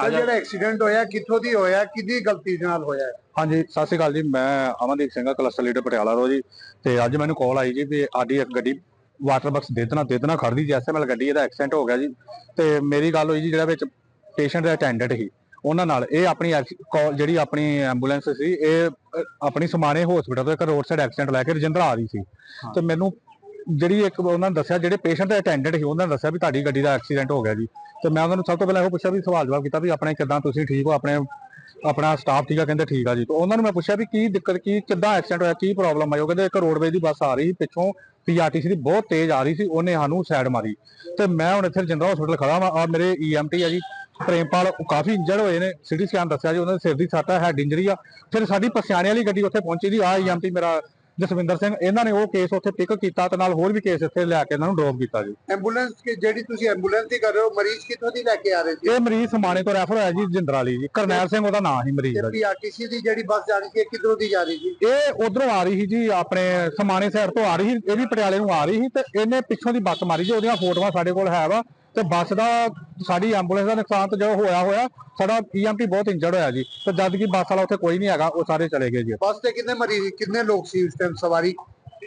Sir ਜਿਹੜਾ accident ਹੋਇਆ ਕਿੱਥੋਂ ਦੀ ਹੋਇਆ ਕਿਹਦੀ ਗਲਤੀ ਨਾਲ ਹੋਇਆ? ਹਾਂਜੀ ਸਤਿ ਸ਼੍ਰੀ ਅਕਾਲ ਜੀ ਮੈਂ ਅਮਨਦੀਪ ਸਿੰਘ ਕਲਸਟਰ ਲੀਡਰ ਪਟਿਆਲਾ ਰੋ ਜੀ। ਤੇ ਅੱਜ ਮੈਨੂੰ ਕਾਲ ਆਈ ਜੀ ਵੀ ਸਾਡੀ ਇੱਕ ਗੱਡੀ ਵਾਟਰ ਬਕਸ ਦੇਦਨਾ ਦੇਦਨਾ ਖੜਦੀ ਜੀ ਐਸਐਮਐਲ ਗੱਡੀ ਇਹਦਾ ਐਕਸੀਡੈਂਟ ਹੋ ਗਿਆ ਜੀ। ਤੇ ਮੇਰੀ ਗੱਲ ਹੋਈ ਜੀ ਜਿਹੜਾ ਵਿੱਚ ਪੇਸ਼ੈਂਟ ਦਾ ਅਟੈਂਡੈਂਟ ਸੀ ਉਹਨਾਂ ਨਾਲ ਇਹ ਆਪਣੀ ਜਿਹੜੀ ਆਪਣੀ ਐਂਬੂਲੈਂਸ ਸੀ ਇਹ ਆਪਣੀ ਸਮਾਣੇ ਹਸਪੀਟਲ ਤੋਂ ਇੱਕ ਰੋਡ ਸਾਈਡ ਐਕਸੀਡੈਂਟ ਲੈ ਕੇ ਰਜਿੰਦਰਾ ਆ ਰਹੀ ਸੀ। ਤੇ ਮੈਨੂੰ ਜਿਹੜੀ ਇੱਕ ਉਹਨਾਂ ਨੇ ਦੱਸਿਆ, ਜਿਹੜੇ ਪੇਸ਼ੈਂਟ ਅਟੈਂਡੈਂਟ ਸੀ, ਉਹਨਾਂ ਨੇ ਦੱਸਿਆ ਵੀ ਤੁਹਾਡੀ ਗੱਡੀ ਦਾ ਐਕਸੀਡੈਂਟ ਹੋ ਗਿਆ ਜੀ। ਤੇ ਮੈਂ ਉਹਨਾਂ ਨੂੰ ਸਭ ਤੋਂ ਪਹਿਲਾਂ ਇਹ ਪੁੱਛਿਆ ਵੀ ਸਵਾਲ ਜਵਾਬ ਕੀਤਾ ਵੀ ਆਪਣੇ ਕਿਦਾਂ ਤੁਸੀਂ ਠੀਕ ਹੋ? ਆਪਣੇ, ਆਪਣਾ ਸਟਾਫ ਠੀਕ ਆ? ਕਹਿੰਦੇ ਠੀਕ ਆ ਜੀ। ਤੇ ਉਹਨਾਂ ਨੂੰ ਮੈਂ ਪੁੱਛਿਆ ਵੀ ਕੀ ਦਿੱਕਤ, ਕੀ, ਕਿੱਦਾਂ ਐਕਸੀਡੈਂਟ ਹੋਇਆ, ਕੀ ਪ੍ਰੋਬਲਮ ਆਈ ਉਹ ਕਹਿੰਦੇ ਇੱਕ ਰੋਡਵੇਜ ਦੀ ਬੱਸ ਆ ਰਹੀ ਸੀ, ਪਿੱਛੋਂ ਪੀਆਰਟੀਸੀ ਦੀ ਬਹੁਤ ਤੇਜ਼ ਆ ਰਹੀ ਸੀ, ਉਹਨੇ ਸਾਨੂੰ ਸਾਈਡ ਮਾਰੀ। ਤੇ ਮੈਂ ਹੁਣ ਇੱਥੇ ਰਜਿੰਦਰਾ ਹਸਪੀਟਲ ਖੜਾ ਵਾਂ ਆ ਮੇਰੇ ਈਐਮਟੀ ਆ ਜੀ, ਪ੍ਰੇਮਪਾਲ ਕਾਫੀ ਇੰਜਰਡ ਹੋਏ ਨੇ ਸਿਟੀ ਸਕੈਨ ਦੱਸਿਆ ਜੀ, ਉਹਨਾਂ ਦੇ ਸਿਰ ਦੀ ਸੱਟ ਹੈ ਹੈਡ ਇੰਜਰੀ ਆ। ਫਿਰ ਸਾਡੀ ਪਸਿਆਣੇ ਵਾਲੀ ਗੱਡੀ ਉੱਥੇ ਪਹੁੰਚੀ ਜੀ ਆ ਈਐਮਟੀ ਮੇਰਾ ਜਸਵਿੰਦਰ ਸਿੰਘ ਇਹਨਾਂ ਨੇ ਉਹ ਕੇਸ ਉੱਥੇ ਪਿਕ ਕੀਤਾ ਤੇ ਨਾਲ ਹੋਰ ਵੀ ਕੇਸ ਇੱਥੇ ਲਿਆ ਕੇ ਇਹਨਾਂ ਨੂੰ ਡ੍ਰੌਪ ਕੀਤਾ ਜੀ। ਐਂਬੂਲੈਂਸ ਕਿ ਜਿਹੜੀ ਤੁਸੀਂ ਐਂਬੂਲੈਂਸ ਦੀ ਕਰ ਰਹੇ ਹੋ ਮਰੀਜ਼ ਕਿੱਥੋਂ ਦੀ ਲੈ ਕੇ ਆ ਰਹੇ ਸੀ? ਇਹ ਮਰੀਜ਼ ਸਮਾਣੇ ਤੋਂ ਰੈਫਰ ਹੋਇਆ ਜੀ ਜਿੰਦਰਾਲੀ ਜੀ। ਕਰਨੈਲ ਸਿੰਘ ਉਹਦਾ ਨਾਂ ਸੀ ਮਰੀਜ਼ ਦਾ ਜੀ। ਪੀਆਰਟੀਸੀ ਦੀ ਜਿਹੜੀ ਬੱਸ ਜਾ ਰਹੀ ਸੀ ਇਹ ਕਿੱਧਰੋਂ ਦੀ ਜਾ ਰਹੀ ਸੀ? ਇਹ ਉਧਰੋਂ ਆ ਰਹੀ ਸੀ ਜੀ ਆਪਣੇ ਸਮਾਣੇ ਸਾਈਡ ਤੋਂ ਆ ਰਹੀ ਸੀ ਇਹ ਵੀ ਪਟਿਆਲੇ ਨੂੰ ਆ ਰਹੀ ਸੀ ਤੇ ਇਹਨੇ ਪਿੱਛੋਂ ਦੀ ਬੱਸ ਮਾਰੀ ਜੀ ਉਹਦੀਆਂ ਫੋਟੋਆਂ ਸਾਡੇ ਕੋਲ ਹੈ ਵਾ। ਤੇ ਬੱਸ ਦਾ ਸਾਡੀ ਐਂਬੂਲੈਂਸ ਦਾ ਨੁਕਸਾਨ ਤਾਂ ਜੋ ਹੋਇਆ ਹੋਇਆ ਸਾਡਾ ਈਐਮਟੀ ਬਹੁਤ ਇੰਜਰਡ ਹੋਇਆ ਜੀ। ਤੇ ਜਦ ਕਿ ਬੱਸ ਵਾਲਾ ਉੱਥੇ ਕੋਈ ਨਹੀਂ ਹੈਗਾ ਉਹ ਸਾਰੇ ਚਲੇ ਗਏ ਜੀ। ਬੱਸ ਤੇ ਕਿੰਨੇ ਮਰੀਜ਼? ਕਿੰਨੇ ਲੋਕ ਸੀ ਉਸ ਟਾਈਮ ਸਵਾਰੀ?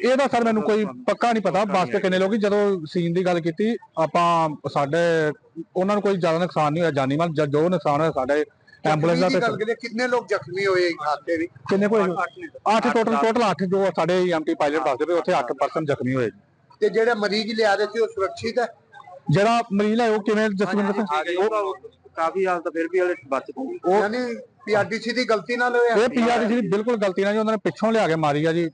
ਇਹਦਾ ਸਰ ਮੈਨੂੰ ਕੋਈ ਪੱਕਾ ਨਹੀਂ ਪਤਾ ਬੱਸ ਤੇ ਕਿੰਨੇ ਲੋਕ। ਜਦੋਂ ਸੀਨ ਦੀ ਗੱਲ ਕੀਤੀ ਆਪਾਂ ਸਾਡੇ ਉਹਨਾਂ ਨੂੰ ਕੋਈ ਜ਼ਿਆਦਾ ਨੁਕਸਾਨ ਨਹੀਂ ਹੋਇਆ ਜਾਨੀ ਮਾਲ ਜ- ਨੁਕਸਾਨ ਹੋਇਆ ਸਾਡੇ ਐਂਬੂਲੈਂਸ ਦਾ ਤੇ ਕਿੰਨੇ ਲੋਕ ਜ਼ਖਮੀ ਹੋਏ ਹਾਦਸੇ ਵਿੱਚ? ਕਿੰਨੇ ਕੋਈ 8 ਟੋਟਲ ਟੋਟਲ 8 ਜੋ ਸਾਡੇ ਈਐਮਟੀ ਪਾਇਲਟ ਦੱਸਦੇ ਪਏ ਉੱਥੇ 8 ਪਰਸਨ ਜ਼ਖਮੀ ਹੋਏ ਤੇ ਜਿਹੜੇ ਮਰੀਜ਼ ਲਿਆ ਰਹੇ ਸੀ ਉਹ ਸੁਰੱਖਿਤ ਹੈ? ਜਿਹੜਾ ਮਰੀਜ਼ ਹੈ ਉਹ ਕਿਵੇਂ ਜਸਵਿੰਦਰ ਸਿੰਘ ਉਹ ਕਾਫੀ ਹਾਲ ਤਾਂ ਫਿਰ ਵੀ ਹਲੇ ਬਚ ਗਈ। ਉਹ- ਯਾਨੀ ਪੀਆਰਟੀਸੀ ਦੀ ਗਲਤੀ ਨਾਲ ਹੋਇਆ? ਇਹ ਪੀਆਰਟੀਸੀ ਦੀ ਬਿਲਕੁਲ ਗਲਤੀ ਨਾਲ ਜੀ ਉਹਨਾਂ ਨੇ ਪਿੱਛੋਂ ਲਿਆ ਕੇ ਮਾਰੀ ਆ ਜੀ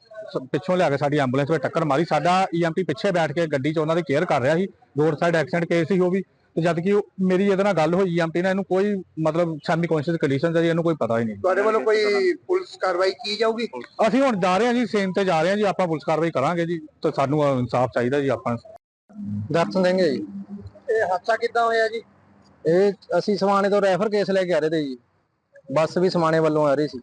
ਪਿੱਛੋਂ ਲਿਆ ਕੇ ਸਾਡੀ ਐਂਬੂਲੈਂਸ ਵਿੱਚ ਟੱਕਰ ਮਾਰੀ। ਸਾਡਾ ਈਐਮਟੀ ਪਿੱਛੇ ਬੈਠ ਕੇ ਗੱਡੀ 'ਚ ਉਹਨਾਂ ਦੀ ਕੇਅਰ ਕਰ ਰਿਹਾ ਸੀ ਰੋਡ ਸਾਈਡ ਐਕਸੀਡੈਂਟ ਕੇਸ ਸੀ ਉਹ ਵੀ। ਤੇ ਜਦ ਕਿ ਉਹ- ਮੇਰੀ ਇਹਦੇ ਨਾਲ ਗੱਲ ਹੋਈ ਈਐਮਟੀ ਨਾਲ ਇਹਨੂੰ ਕੋਈ ਮਤਲਬ ਸੈਮੀ ਕੌਨਸ਼ੀਅਸ ਕੰਡੀਸ਼ਨ ਹੈ ਜੀ ਇਹਨੂੰ ਕੋਈ ਪਤਾ ਹੀ ਨਹੀਂ। ਤੁਹਾਡੇ ਵੱਲੋਂ ਕੋਈ ਪੁਲਿਸ ਕਾਰਵਾਈ ਕੀ ਜਾਊਗੀ? ਅਸੀਂ ਹੁਣ ਜਾ ਰਹੇ ਹਾਂ ਜੀ ਸੇਮ ਤੇ ਜਾ ਰਹੇ ਹਾਂ ਜੀ ਆਪਾਂ ਪੁਲਿਸ ਕਾਰਵਾਈ ਕਰਾਂਗੇ ਜੀ ਤੇ ਸਾਨੂੰ ਇਨਸਾਫ ਚਾਹੀਦਾ ਜੀ ਆਪਾਂ। ਦਰਸ਼ਨ ਸਿੰਘ ਜੀ। ਇਹ ਹਾਦਸਾ ਕਿੱਦਾਂ ਹੋਇਆ ਜੀ? ਇਹ ਅਸੀਂ ਸਮਾਣੇ ਤੋਂ ਰੈਫਰ ਕੇਸ ਲੈ ਕੇ ਆ ਰਹੇ ਤੇ ਜੀ। ਬੱਸ ਵੀ ਸਮਾਣੇ ਵੱਲੋਂ ਆ ਰਹੀ ਸੀ।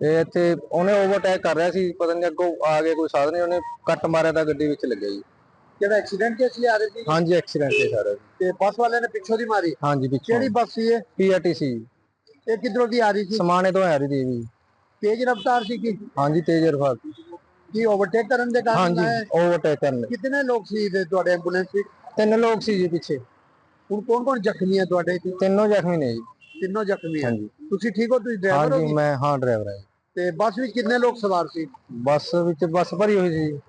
ਤੇ ਇੱਥੇ ਉਹਨੇ ਓਵਰਟੇਕ ਕਰ ਰਿਹਾ ਸੀ ਪਤਾ ਨਹੀਂ ਅੱਗੋਂ ਆ ਕੇ ਕੋਈ ਸਾਧਨ ਨਹੀਂ ਉਹਨੇ ਕੱਟ ਮਾਰਿਆ ਤਾਂ ਗੱਡੀ ਵਿੱਚ ਲੱਗਿਆ ਜੀ। ਜਿਹੜਾ ਐਕਸੀਡੈਂਟ ਕੇਸ ਲਿਆ ਰਹੇ ਸੀ ਹਾਂਜੀ ਐਕਸੀਡੈਂਟ ਹੈ ਸਾਰਾ ਤੇ ਬੱਸ ਵਾਲੇ ਨੇ ਪਿੱਛੋਂ ਦੀ ਮਾਰੀ? ਹਾਂਜੀ ਪਿੱਛੋਂ। ਕਿਹੜੀ ਬੱਸ ਸੀ ਇਹ? ਪੀਆਰਟੀਸੀ ਇਹ ਕਿੱਧਰੋਂ ਦੀ ਆ ਰਹੀ ਸੀ? ਸਮਾਣੇ ਤੋਂ ਆ ਰਹੀ ਸੀ ਜੀ। ਤੇਜ਼ ਰਫ਼ਤਾਰ ਸੀ ਕਿ? ਹਾਂਜੀ ਤੇਜ਼ ਰਫ਼ਤਾਰ। ਕੀ ਓਵਰਟੇਕ ਕਰਨ ਦੇ ਕਾਰਨ ਹਾਂਜੀ? ਓਵਰਟੇਕ ਕਰਨ। ਕਿਤਨੇ ਲੋਕ ਸੀ ਤੁਹਾਡੇ ਐਂਬੂਲੈਂਸ ਵਿੱਚ? ਤਿੰਨ ਲੋਕ ਸੀ ਜੀ ਪਿੱਛੇ। ਹੁਣ ਕੌਣ ਕੌਣ ਜ਼ਖਮੀ ਹੈ ਤੁਹਾਡੇ ਚ? ਤਿੰਨੋਂ ਜ਼ਖਮੀ ਨੇ ਜੀ। ਤਿੰਨੋਂ ਜ਼ਖਮੀ ਹੈ ਹਾਂਜੀ। ਤੁਸੀਂ ਠੀਕ ਹੋ? ਤੁਸੀਂ ਡਰਾਈਵਰ ਹੋ ਹਾਂਜੀ ਮੈਂ ਹਾਂ ਡਰਾਈਵਰ ਹਾਂ ਜੀ। ਤੇ ਬੱਸ ਵਿੱਚ ਕਿੰਨੇ ਲੋਕ ਸਵਾਰ ਸੀ? ਬੱਸ ਵਿੱਚ ਬੱਸ ਭਰੀ ਹੋਈ ਸੀ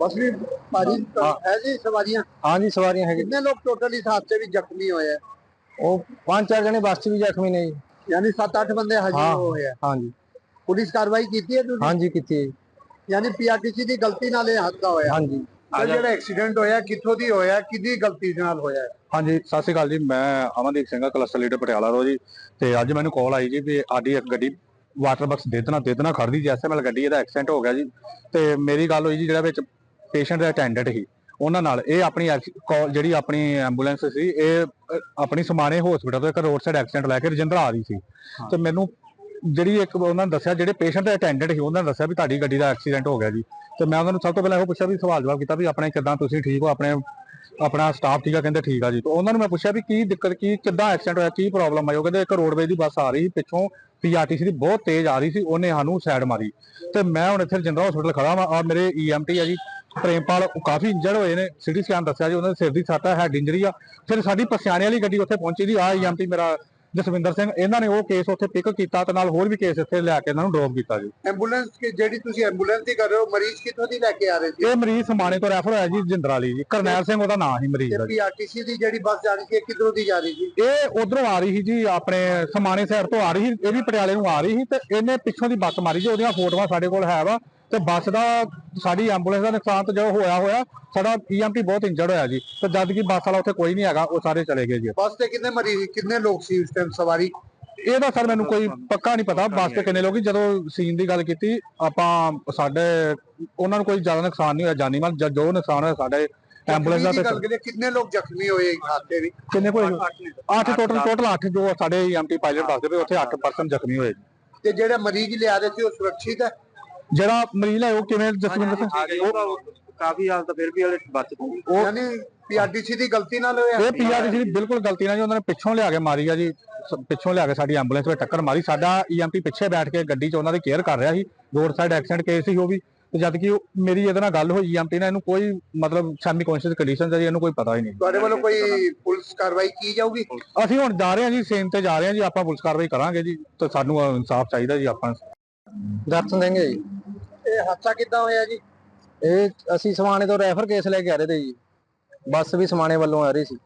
ਬੱਸ ਵੀ ਭਾਰੀ ਹੈ। ਜੀ ਸਵਾਰੀਆਂ? ਹਾਂਜੀ ਸਵਾਰੀਆਂ ਹੈਗੀਆਂ। ਕਿੰਨੇ ਲੋਕ ਟੋਟਲ ਇਸ ਹਾਦਸੇ ਵਿੱਚ ਜ਼ਖਮੀ ਹੋਏ ਆ? ਉਹ ਪੰਜ ਚਾਰ ਜਣੇ ਬੱਸ 'ਚ ਵੀ ਜ਼ਖਮੀ ਨੇ ਜੀ। ਯਾਨੀ 7-8 ਬੰਦੇ ਹਜੇ ਹਾਂ। ਹੋਏ ਆ। ਹਾਂਜੀ। ਪੁਲਿਸ ਕਾਰਵਾਈ ਕੀਤੀ ਹੈ ਤੁਸੀਂ? ਹਾਂਜੀ ਕੀਤੀ ਹੈ ਜੀ। ਯਾਨੀ ਪੀਆਰਟੀਸੀ ਦੀ ਗਲਤੀ ਨਾਲ ਇਹ ਹਾਦਸਾ ਹੋਇਆ। ਹਾਂਜੀ। ਸਰ ਜਿਹੜਾ ਐਕਸੀਡੈਂਟ ਹੋਇਆ ਕਿੱਥੋਂ ਦੀ ਹੋਇਆ ਕਿਹਦੀ ਗਲਤੀ ਨਾਲ ਹੋਇਆ? ਹਾਂਜੀ ਸਤਿ ਸ਼੍ਰੀ ਅਕਾਲ ਜੀ ਮੈਂ ਅਮਨਦੀਪ ਸਿੰਘ ਕਲਸਟਰ ਲੀਡਰ ਪਟਿਆਲਾ ਰੋ ਜੀ। ਤੇ ਅੱਜ ਮੈਨੂੰ ਕਾਲ ਆਈ ਜੀ ਵੀ ਸਾਡੀ ਇੱਕ ਗੱਡੀ ਵਾਟਰ ਬਕਸ ਦੇਦਨਾ ਦੇਦਨਾ ਖੜਦੀ ਜੀ ਐਸਐਮਐਲ ਗੱਡੀ ਇਹਦਾ ਐਕਸੀਡੈਂਟ ਹੋ ਗਿਆ ਜੀ। ਤੇ ਮੇਰੀ ਗੱਲ ਹੋਈ ਜੀ ਜਿਹੜਾ ਵਿੱਚ ਪੇਸ਼ੈਂਟ ਦਾ ਅਟੈਂਡੈਂਟ ਸੀ ਉਹਨਾਂ ਨਾਲ ਇਹ ਆਪਣੀ ਜਿਹੜੀ ਆਪਣੀ ਐਂਬੂਲੈਂਸ ਸੀ ਇਹ ਆਪਣੀ ਸਮਾਣੇ ਹਸਪੀਟਲ ਤੋਂ ਇੱਕ ਰੋਡ ਸਾਈਡ ਐਕਸੀਡੈਂਟ ਲੈ ਕੇ ਰਜਿੰਦਰਾ ਆ ਰਹੀ ਸੀ। ਤੇ ਮੈਨੂੰ ਜਿਹੜੀ ਇੱਕ ਉਹਨਾਂ ਨੇ ਦੱਸਿਆ, ਜਿਹੜੇ ਪੇਸ਼ੈਂਟ ਦਾ ਅਟੈਂਡੈਂਟ ਸੀ, ਉਹਨਾਂ ਨੇ ਦੱਸਿਆ ਵੀ ਤੁਹਾਡੀ ਗੱਡੀ ਦਾ ਐਕਸੀਡੈਂਟ ਹੋ ਗਿਆ ਜੀ। ਤੇ ਮੈਂ ਉਹਨਾਂ ਨੂੰ ਸਭ ਤੋਂ ਪਹਿਲਾਂ ਇਹ ਪੁੱਛਿਆ ਵੀ ਸਵਾਲ ਜਵਾਬ ਕੀਤਾ ਵੀ ਆਪਣੇ ਕਿਦਾਂ ਤੁਸੀਂ ਠੀਕ ਹੋ? ਆਪਣੇ, ਆਪਣਾ ਸਟਾਫ ਠੀਕ ਆ? ਕਹਿੰਦੇ ਠੀਕ ਆ ਜੀ। ਤੇ ਉਹਨਾਂ ਨੂੰ ਮੈਂ ਪੁੱਛਿਆ ਵੀ ਕੀ ਦਿੱਕਤ, ਕੀ, ਕਿੱਦਾਂ ਐਕਸੀਡੈਂਟ ਹੋਇਆ, ਕੀ ਪ੍ਰੋਬਲਮ ਆਈ ਉਹ ਕਹਿੰਦੇ ਇੱਕ ਰੋਡਵੇਜ ਦੀ ਬੱਸ ਆ ਰਹੀ ਸੀ, ਪਿੱਛੋਂ ਪੀਆਰਟੀਸੀ ਦੀ ਬਹੁਤ ਤੇਜ਼ ਆ ਰਹੀ ਸੀ, ਉਹਨੇ ਸਾਨੂੰ ਸਾਈਡ ਮਾਰੀ। ਤੇ ਮੈਂ ਹੁਣ ਇੱਥੇ ਰਜਿੰਦਰਾ ਹਸਪੀਟਲ ਖੜਾ ਵਾਂ ਆ ਮੇਰੇ ਈਐਮਟੀ ਆ ਜੀ, ਪ੍ਰੇਮਪਾਲ ਕਾਫੀ ਇੰਜਰਡ ਹੋਏ ਨੇ ਸਿਟੀ ਸਕੈਨ ਦੱਸਿਆ ਜੀ, ਉਹਨਾਂ ਦੇ ਸਿਰ ਦੀ ਸੱਟ ਹੈ ਹੈਡ ਇੰਜਰੀ ਆ। ਫਿਰ ਸਾਡੀ ਪਸਿਆਣੇ ਵਾਲੀ ਗੱਡੀ ਉੱਥੇ ਪਹੁੰਚੀ ਜੀ ਆ ਈਐਮਟੀ ਮੇਰਾ ਜਸਵਿੰਦਰ ਸਿੰਘ ਇਹਨਾਂ ਨੇ ਉਹ ਕੇਸ ਉੱਥੇ ਪਿਕ ਕੀਤਾ ਤੇ ਨਾਲ ਹੋਰ ਵੀ ਕੇਸ ਇੱਥੇ ਲਿਆ ਕੇ ਇਹਨਾਂ ਨੂੰ ਡ੍ਰੌਪ ਕੀਤਾ ਜੀ। ਐਂਬੂਲੈਂਸ ਕਿ ਜਿਹੜੀ ਤੁਸੀਂ ਐਂਬੂਲੈਂਸ ਦੀ ਕਰ ਰਹੇ ਹੋ ਮਰੀਜ਼ ਕਿੱਥੋਂ ਦੀ ਲੈ ਕੇ ਆ ਰਹੇ ਸੀ? ਇਹ ਮਰੀਜ਼ ਸਮਾਣੇ ਤੋਂ ਰੈਫਰ ਹੋਇਆ ਜੀ ਜਿੰਦਰਾਲੀ ਜੀ। ਕਰਨੈਲ ਸਿੰਘ ਉਹਦਾ ਨਾਂ ਸੀ ਮਰੀਜ਼ ਦਾ ਜੀ। ਪੀਆਰਟੀਸੀ ਦੀ ਜਿਹੜੀ ਬੱਸ ਜਾ ਰਹੀ ਸੀ ਕਿੱਧਰੋਂ ਦੀ ਜਾ ਰਹੀ ਸੀ? ਇਹ ਉਧਰੋਂ ਆ ਰਹੀ ਸੀ ਜੀ ਆਪਣੇ ਸਮਾਣੇ ਸਾਈਡ ਤੋਂ ਆ ਰਹੀ ਸੀ ਇਹ ਵੀ ਪਟਿਆਲੇ ਨੂੰ ਆ ਰਹੀ ਸੀ ਤੇ ਇਹਨੇ ਪਿੱਛੋਂ ਦੀ ਬੱਸ ਮਾਰੀ ਜੀ ਉਹਦੀਆਂ ਫੋਟੋਆਂ ਸਾਡੇ ਕੋਲ ਹੈ ਵਾ। ਤੇ ਬੱਸ ਦਾ ਸਾਡੀ ਐਂਬੂਲੈਂਸ ਦਾ ਨੁਕਸਾਨ ਤਾਂ ਜੋ ਹੋਇਆ ਹੋਇਆ ਸਾਡਾ ਈਐਮਟੀ ਬਹੁਤ ਇੰਜਰਡ ਹੋਇਆ ਜੀ। ਤੇ ਜਦ ਕਿ ਬੱਸ ਵਾਲਾ ਉੱਥੇ ਕੋਈ ਨਹੀਂ ਹੈਗਾ ਉਹ ਸਾਰੇ ਚਲੇ ਗਏ ਜੀ। ਬੱਸ ਤੇ ਕਿੰਨੇ ਮਰੀਜ਼? ਕਿੰਨੇ ਲੋਕ ਸੀ ਉਸ ਟਾਈਮ ਸਵਾਰੀ? ਇਹਦਾ ਸਰ ਮੈਨੂੰ ਕੋਈ ਪੱਕਾ ਨਹੀਂ ਪਤਾ ਬੱਸ ਤੇ ਕਿੰਨੇ ਲੋਕ ਸੀ। ਜਦੋਂ ਸੀਨ ਦੀ ਗੱਲ ਕੀਤੀ ਆਪਾਂ ਸਾਡੇ ਉਹਨਾਂ ਨੂੰ ਕੋਈ ਜ਼ਿਆਦਾ ਨੁਕਸਾਨ ਨਹੀਂ ਹੋਇਆ ਜਾਨੀ ਮਾਲ ਜ- ਜੋ ਨੁਕਸਾਨ ਹੋਇਆ ਸਾਡੇ ਐਂਬੂਲੈਂਸ ਦਾ ਜ਼ਖਮੀ ਦੀ ਤੇ ਗੱਲ ਕਰੀਏ ਕਿੰਨੇ ਲੋਕ ਜ਼ਖਮੀ ਹੋਏ ਇਸ ਹਾਦਸੇ ਵਿੱਚ? ਕਿੰਨੇ ਕੋਈ? 8 ਟੋਟਲ ਟੋਟਲ 8 ਜੋ ਸਾਡੇ ਈਐਮਟੀ ਪਾਇਲਟ ਦੱਸਦੇ ਪਏ ਉੱਥੇ 8 ਪਰਸਨ ਜ਼ਖਮੀ ਹੋਏ ਜੀ। ਤੇ ਜਿਹੜੇ ਮਰੀਜ਼ ਲਿਆ ਰਹੇ ਸੀ ਉਹ ਸੁਰੱਖਿਤ ਹੈ? ਜਿਹੜਾ ਮਰੀਜ਼ ਹੈ ਉਹ ਕਿਵੇਂ ਜਸਵਿੰਦਰ ਸਿੰਘ ਉਹ ਕਾਫੀ ਹਾਲ ਤਾਂ ਫਿਰ ਵੀ ਹਲੇ ਬਚ ਗਈ। ਉਹ- ਯਾਨੀ ਪੀਆਰਟੀਸੀ ਦੀ ਗਲਤੀ ਨਾਲ ਹੋਇਆ? ਇਹ ਪੀਆਰਟੀਸੀ ਦੀ ਬਿਲਕੁਲ ਗਲਤੀ ਨਾਲ ਜੀ ਉਹਨਾਂ ਨੇ ਪਿੱਛੋਂ ਲਿਆ ਕੇ ਮਾਰੀ ਆ ਜੀ ਪਿੱਛੋਂ ਲਿਆ ਕੇ ਸਾਡੀ ਐਂਬੂਲੈਂਸ ਵਿੱਚ ਟੱਕਰ ਮਾਰੀ। ਸਾਡਾ ਈਐਮਟੀ ਪਿੱਛੇ ਬੈਠ ਕੇ ਗੱਡੀ 'ਚ ਉਹਨਾਂ ਦੀ ਕੇਅਰ ਕਰ ਰਿਹਾ ਸੀ ਰੋਡ ਸਾਈਡ ਐਕਸੀਡੈਂਟ ਕੇਸ ਸੀ ਉਹ ਵੀ। ਤੇ ਜਦ ਕਿ ਉਹ- ਮੇਰੀ ਇਹਦੇ ਨਾਲ ਗੱਲ ਹੋਈ ਈਐਮਟੀ ਨਾਲ ਇਹਨੂੰ ਕੋਈ ਮਤਲਬ ਸੈਮੀ ਕੌਨਸ਼ੀਅਸ ਕੰਡੀਸ਼ਨ ਸੀ ਇਹਨੂੰ ਕੋਈ ਪਤਾ ਹੀ ਨਹੀਂ। ਤੁਹਾਡੇ ਵੱਲੋਂ ਕੋਈ ਪੁਲਿਸ ਕਾਰਵਾਈ ਕੀ ਜਾਊਗੀ? ਅਸੀਂ ਹੁਣ ਜਾ ਰਹੇ ਹਾਂ ਜੀ ਸੇਮ ਤੇ ਜਾ ਰਹੇ ਹਾਂ ਜੀ ਆਪਾਂ ਪੁਲਿਸ ਕਾਰਵਾਈ ਕਰਾਂਗੇ ਜੀ ਤੇ ਸਾਨੂੰ ਇਨਸਾਫ ਚਾਹੀਦਾ ਜੀ ਆਪਾਂ। ਦਰਸ਼ਨ ਹੈ ਜੀ। ਇਹ ਹਾਦਸਾ ਕਿੱਦਾਂ ਹੋਇਆ ਜੀ? ਇਹ ਅਸੀਂ ਸਮਾਣੇ ਤੋਂ ਰੈਫਰ ਕੇਸ ਲੈ ਕੇ ਆ ਰਹੇ ਤੇ ਜੀ। ਬੱਸ ਵੀ ਸਮਾਣੇ ਵੱਲੋਂ ਆ ਰਹੀ ਸੀ।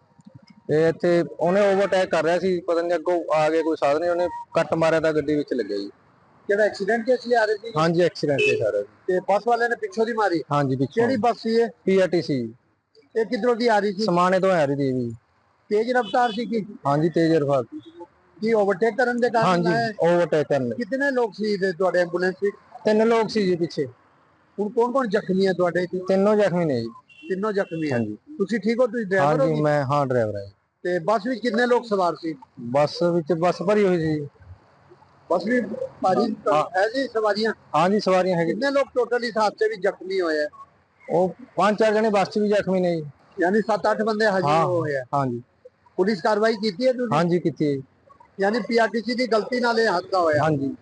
ਤੇ ਇੱਥੇ ਉਹਨੇ ਓਵਰਟੇਕ ਕਰ ਰਿਹਾ ਸੀ ਪਤਾ ਨਹੀਂ ਅੱਗੋਂ ਆ ਕੇ ਕੋਈ ਸਾਧਨ ਉਹਨੇ ਕੱਟ ਮਾਰਿਆ ਤਾਂ ਗੱਡੀ ਵਿੱਚ ਲੱਗਿਆ ਜੀ। ਜਿਹੜਾ ਐਕਸੀਡੈਂਟ ਕੇਸ ਲਿਆ ਰਹੇ ਸੀ? ਹਾਂਜੀ ਐਕਸੀਡੈਂਟ ਹੈ ਸਾਰਾ ਤੇ ਬੱਸ ਵਾਲੇ ਨੇ ਪਿੱਛੋਂ ਦੀ ਮਾਰੀ? ਹਾਂਜੀ ਪਿੱਛੋਂ। ਕਿਹੜੀ ਬੱਸ ਸੀ ਇਹ? ਪੀਆਰਟੀਸੀ ਇਹ ਕਿੱਧਰੋਂ ਦੀ ਆ ਰਹੀ ਸੀ? ਸਮਾਣੇ ਤੋਂ ਆ ਰਹੀ ਸੀ ਜੀ ਤੇਜ਼ ਰਫ਼ਤਾਰ ਸੀ ਕਿ? ਹਾਂਜੀ ਤੇਜ਼ ਰਫ਼ਤਾਰ। ਕੀ ਓਵਰਟੇਕ ਕਰਨ ਦੇ ਕਾਰਨ ਹਾਂਜੀ? ਓਵਰਟੇਕ ਕਰਨ। ਕਿੰਨੇ ਲੋਕ ਸੀ ਤੁਹਾਡੇ ਐਂਬੂਲੈਂਸ ਵਿੱਚ? ਤਿੰਨ ਲੋਕ ਸੀ ਜੀ ਪਿੱਛੇ। ਹੁਣ ਕੌਣ ਕੌਣ ਜ਼ਖਮੀ ਹੈ ਤੁਹਾਡੇ ਇੱਥੇ? ਤਿੰਨੋਂ ਜ਼ਖਮੀ ਨੇ ਜੀ। ਤਿੰਨੋਂ ਜ਼ਖਮੀ ਹੈ ਹਾਂਜੀ। ਤੁਸੀਂ ਠੀਕ ਹੋ? ਤੁਸੀਂ ਡਰਾਈਵਰ ਹਾਂਜੀ ਹੋ ਮੈਂ ਹਾਂ ਡਰਾਈਵਰ ਹਾਂ ਤੇ ਬੱਸ ਵਿੱਚ ਕਿੰਨੇ ਲੋਕ ਸਵਾਰ ਸੀ? ਬੱਸ ਵਿੱਚ ਬੱਸ ਭਰੀ ਹੋਈ ਸੀ ਬੱਸ ਵੀ ਭਾਰੀ ਹੈ। ਜੀ ਸਵਾਰੀਆਂ? ਹਾਂਜੀ ਸਵਾਰੀਆਂ ਹੈਗੀ ਕਿੰਨੇ ਲੋਕ ਟੋਟਲ ਇਸ ਹਾਦਸੇ ਵਿੱਚ ਜ਼ਖਮੀ ਹੋਏ ਆ? ਉਹ ਪੰਜ ਚਾਰ ਜਣੇ ਬੱਸ 'ਚ ਵੀ ਜ਼ਖਮੀ ਨੇ ਜੀ। ਯਾਨੀ 7-8 ਬੰਦੇ ਹਜੇ ਹਾਂ। ਹੋਏ ਆ। ਹਾਂਜੀ। ਪੁਲਿਸ ਕਾਰਵਾਈ ਕੀਤੀ ਹੈ ਤੁਸੀਂ? ਹਾਂਜੀ ਕੀਤੀ ਹੈ ਜੀ। ਯਾਨੀ ਪੀਆਰਟੀਸੀ ਦੀ ਗਲਤੀ ਨਾਲ ਇਹ ਹਾਦਸਾ ਹੋਇਆ। ਹਾਂਜੀ।